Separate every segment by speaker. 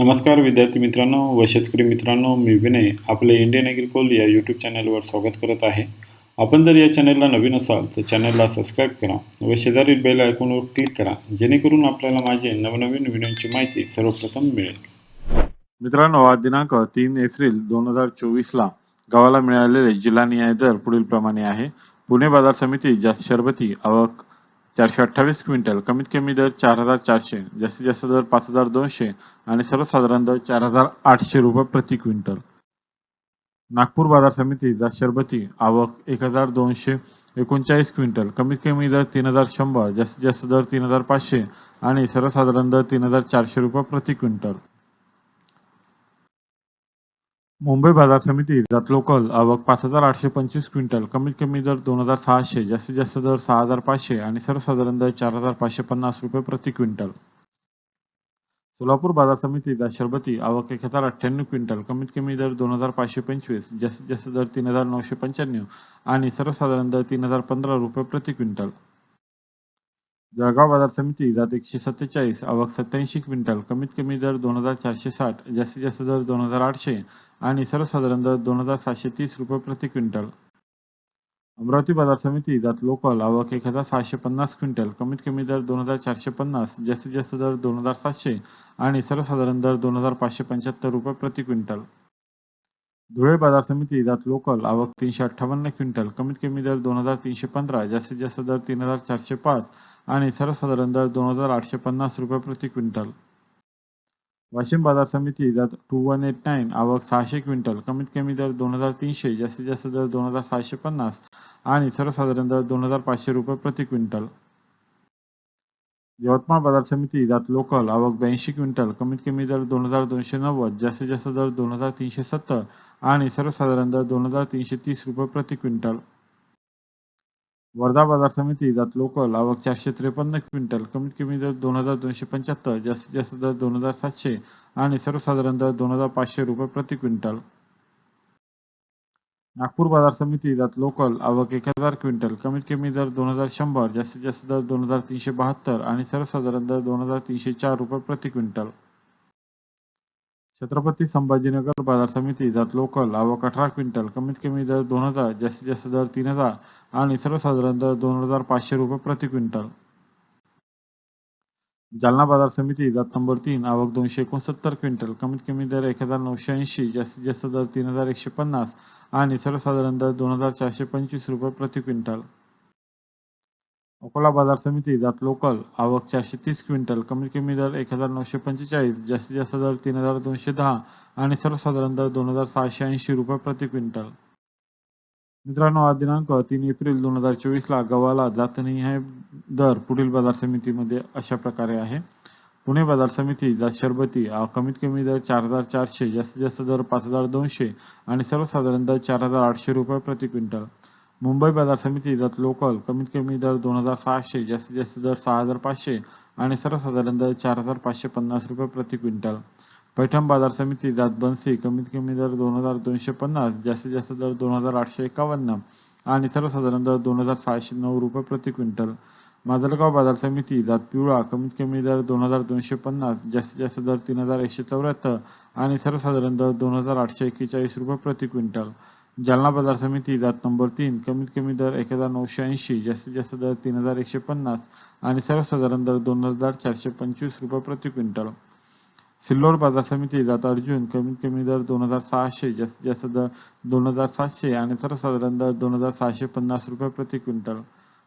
Speaker 1: नमस्कार विद्यार्थी मित्रांनो व शेतकरी मित्रांनो मी विनय आपले इंडियन ॲग्रिकोल या यूट्यूब चॅनलवर स्वागत करत आहे. आपण जर या चॅनलला नवीन असाल तर चॅनलला सबस्क्राईब करा व शेजारील बेल आयकॉनवर क्लिक करा जेणेकरून आपल्याला माझे नवनवीन व्हिडिओची माहिती सर्वप्रथम मिळेल.
Speaker 2: मित्रांनो आज दिनांक तीन एप्रिल दोन हजार चोवीसला गावाला मिळालेले जिल्हा न्याय दर पुढील प्रमाणे आहे. पुणे बाजार समिती जास्त शरबती आवक चारशे अठ्ठावीस क्विंटल. कमीत कमी दर चार हजार चारशे जास्तीत जास्त दर पाच हजार दोनशे आणि सर्वसाधारण दर चार हजार आठशे रुपये प्रति क्विंटल. नागपूर बाजार समिती शरबती आवक एक हजार दोनशे एकोणचाळीस क्विंटल. कमीत कमी दर तीन हजार शंभर जास्तीत जास्त दर तीन हजार पाचशे आणि सर्वसाधारण दर तीन हजार चारशे रुपये प्रति क्विंटल. मुंबई बाजार समिती जात लोकल आवक पाच हजार आठशे पंचवीस क्विंटल. कमीत कमी दर दोन हजार सहाशे जास्तीत जास्त दर सहा हजार पाचशे आणि सर्वसाधारण दर चार हजार पाचशे पन्नास रुपये प्रति क्विंटल. सोलापूर बाजार समिती शरबती आवक एक हजार अठ्ठ्याण्णव क्विंटल. कमीत कमी दर दोन हजार पाचशे पंचवीस जास्तीत जास्त दर तीन हजार नऊशे पंच्याण्णव आणि सर्वसाधारण दर तीन हजार पंधरा रुपये प्रति क्विंटल. जळगाव बाजार समिती जात एकशे सत्तेचाळीस आवक सत्याऐंशी क्विंटल कमीत कमी दर दोन हजार चारशे साठ जास्तीत जास्त दर दोन हजार आठशे आणि सर्वसाधारण दर दोन हजार सातशे तीस रुपये प्रति क्विंटल. अमरावती बाजार समिती जात लोकल आवक एक हजार सहाशे पन्नास क्विंटल कमीत कमी दर दोन हजार चारशे पन्नास जास्तीत जास्त दर दोन हजार सातशे आणि सर्वसाधारण दर दोन हजार पाचशे पंच्याहत्तर रुपये प्रति क्विंटल. धुळे बाजार समिती जात लोकल आवक तीनशे अठ्ठावन्न क्विंटल कमीत कमी दर दोन हजार तीनशे पंधरा जास्तीत जास्त दर तीन हजार चारशे पाच आणि सर्वसाधारण दर दोन हजार आठशे पन्नास रुपये प्रति क्विंटल. वाशिम बाजार समिती जात टू वन एट नाईन आवक सहाशे क्विंटल कमीत कमी दर दोन हजार तीनशे जास्तीत जास्त दर दोन हजार सहाशे पन्नास आणि सर्वसाधारण दर दोन हजार पाचशे रुपये प्रति क्विंटल. यवतमाळ बाजार समिती जात लोकल आवक ब्याऐंशी क्विंटल कमीत कमी दर दोन हजार दोनशे नव्वद जास्तीत जास्त दर दोन हजार तीनशे सत्तर आणि सर्वसाधारण दर दोन हजार तीनशे तीस रुपये प्रति क्विंटल. वर्धा बाजार समिती जात लोकल आवक चारशे त्रेपन्न क्विंटल कमीत कमी दर दोन हजार दोनशे पंच्याहत्तर जास्तीत जास्त दर दोन हजार सातशे आणि सर्वसाधारण दर दोन हजार पाचशे रुपये प्रति क्विंटल. नागपूर बाजार समिती जात लोकल आवक एक हजार क्विंटल कमीत कमी दर दोन हजार शंभर जास्तीत जास्त दर दोन हजार तीनशे बहात्तर आणि सर्वसाधारण दर दोन हजार तीनशे चार रुपये प्रति क्विंटल. छत्रपती संभाजीनगर बाजार समिती जात लोकल आवक अठरा क्विंटल कमीत कमी दर दोन हजार जास्तीत जास्त दर तीन हजार आणि सर्वसाधारण दर दोन हजार पाचशे रुपये प्रति क्विंटल. जालना बाजार समिती जात नंबर तीन आवक दोनशे एकोणसत्तर क्विंटल कमीत कमी दर एक हजार नऊशे ऐंशी जास्तीत जास्त दर तीन हजार एकशे पन्नास आणि सर्वसाधारण दर दोन हजार चारशे पंचवीस रुपये प्रति क्विंटल. अकोला बाजार समिती जात लोकल आवक चारशे तीस क्विंटल कमीत कमी दर एक हजार नऊशे पंचेचाळीस जास्तीत जास्त दर तीन हजार दोनशे दहा आणि सर्वसाधारण दर दोन हजार सहाशे ऐंशी रुपये प्रति क्विंटल. मित्रांनो आज दिनांक तीन एप्रिल दोन हजार चोवीस ला गव्हाला जातनिहाय दर पुढील बाजार समितीमध्ये अशा प्रकारे आहे. पुणे बाजार समिती जात शरबती कमीत कमी दर चार हजार चारशे जास्तीत जास्त दर पाच हजार दोनशे आणि सर्वसाधारण दर चार हजार आठशे रुपये प्रति क्विंटल. मुंबई बाजार समिती जात लोकल कमीत कमी दर दोन हजार सहाशे जास्तीत जास्त दर सहा हजार पाचशे आणि सर्वसाधारण दर चार हजार पाचशे पन्नास रुपये प्रति क्विंटल. पैठण बाजार समिती जात बनसी कमीत कमी दर दोन हजार दोनशे पन्नास जास्तीत जास्त दर दोन हजार आठशे एकावन्न आणि सर्वसाधारण दर दोन हजार सहाशे नऊ रुपये प्रति क्विंटल. माजलगाव बाजार समिती जात पिवळा कमीत कमी दर दोन हजार दोनशे पन्नास जास्तीत जास्त दर तीन हजार एकशे चौऱ्याहत्तर आणि सर्वसाधारण दर दोन हजार आठशे एक्केचाळीस रुपये प्रति क्विंटल. जालना बाजार समिती जात नंबर तीन कमीत कमी दर एक हजार नऊशे ऐंशी जास्तीत जास्त दर तीन हजार एकशे पन्नास आणि सर्वसाधारण दर दोन हजार चारशे पंचवीस रुपये प्रति क्विंटल. सिल्लोड बाजार समिती जात अर्जुन कमीत कमी दर दोन हजार सहाशे जास्तीत जास्त दर दोन हजार सातशे आणि सर्वसाधारण दर दोन हजार सहाशे पन्नास रुपये प्रति क्विंटल.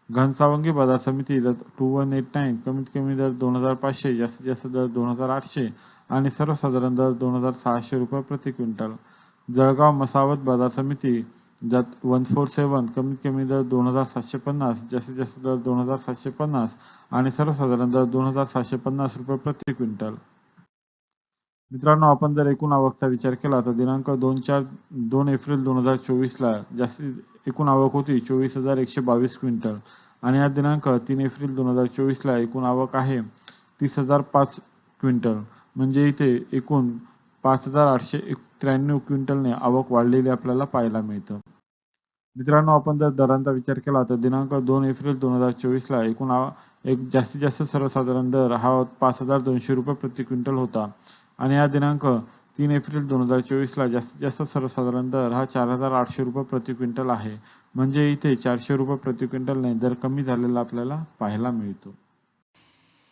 Speaker 2: घनसावंगी बाजार समिती जात टू वन एट नाईन कमीत कमी दर दोन हजार पाचशे जास्तीत जास्त दर दोन हजार आठशे आणि सर्वसाधारण दर दोन हजार सहाशे रुपये प्रति क्विंटल. जळगाव मसावत बाजार समिती ज्यात वन फोर सेवन कमीत कमी दर दोन हजार सातशे पन्नास जास्तीत जास्त दर दोन हजार सातशे पन्नास आणि सर्वसाधारण दर दोन हजार सातशे पन्नास रुपये प्रति क्विंटल. मित्रांनो आपण जर एकूण आवकचा विचार केला तर दिनांक दोन चार दोन एप्रिल दोन हजार चोवीस ला जास्तीत एकूण आवक होती चोवीस हजार एकशे बावीस क्विंटल आणि या दिनांक तीन एप्रिल दोन हजार चोवीसला एकूण आवक आहे तीस हजार पाच क्विंटल. म्हणजे इथे एकूण पाच हजार आठशे त्र्याण्णव क्विंटलने आवक वाढलेली आपल्याला पाहायला मिळतं. मित्रांनो आपण जर दरांचा विचार केला तर दिनांक दोन एप्रिल दोन हजार चोवीस ला एकूण एक जास्तीत जास्त सर्वसाधारण दर हा पाच हजार दोनशे रुपये प्रति क्विंटल होता. आणि हा दिनांक तीन एप्रिल दोन हजार चोवीसला जास्तीत जास्त सर्वसाधारण दर हा चार हजार आठशे रुपये प्रति क्विंटल आहे. म्हणजे इथे चारशे रुपये प्रति क्विंटलने दर कमी झालेला आपल्याला पाहायला मिळतो.